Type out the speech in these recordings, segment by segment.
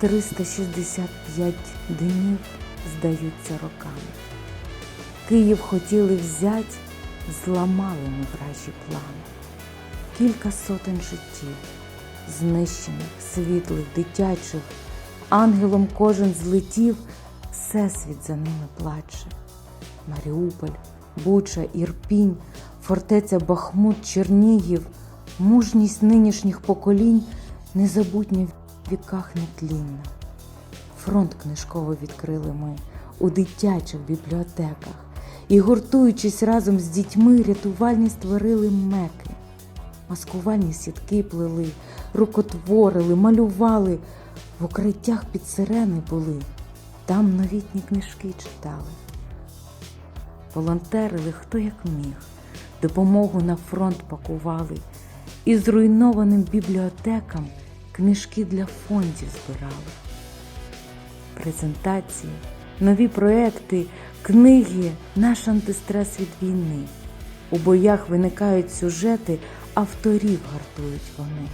365 днів здаються роками. Київ хотіли взять, зламали ми вражі плани. Кілька сотень життів, знищених, світлих, дитячих, ангелом кожен злетів, всесвіт за ними плаче. Маріуполь, Буча, Ірпінь, фортеця Бахмут, Чернігів, мужність нинішніх поколінь незабутня віках нетлінна. Фронт книжково відкрили ми у дитячих бібліотеках і, гуртуючись разом з дітьми, рятувальні створили меки. Маскувальні сітки плели, рукотворили, малювали, в укриттях під сирени були, там новітні книжки читали. Волонтерили хто як міг, допомогу на фронт пакували, і зруйнованим бібліотекам книжки для фондів збирали. Презентації, нові проекти, книги, наш антистрес від війни. У боях виникають сюжети, авторів гартують вони.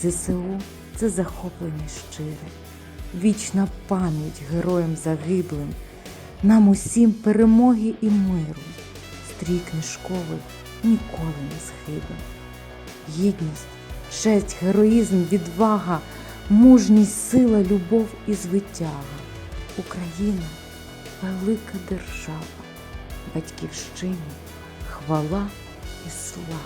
ЗСУ це захоплення щире, вічна пам'ять героям загиблим, нам усім перемоги і миру. Стрій книжковий ніколи не схибив. Гідність, честь, героїзм, відвага, мужність, сила, любов і звитяга. Україна велика держава, батьківщині, хвала і слава.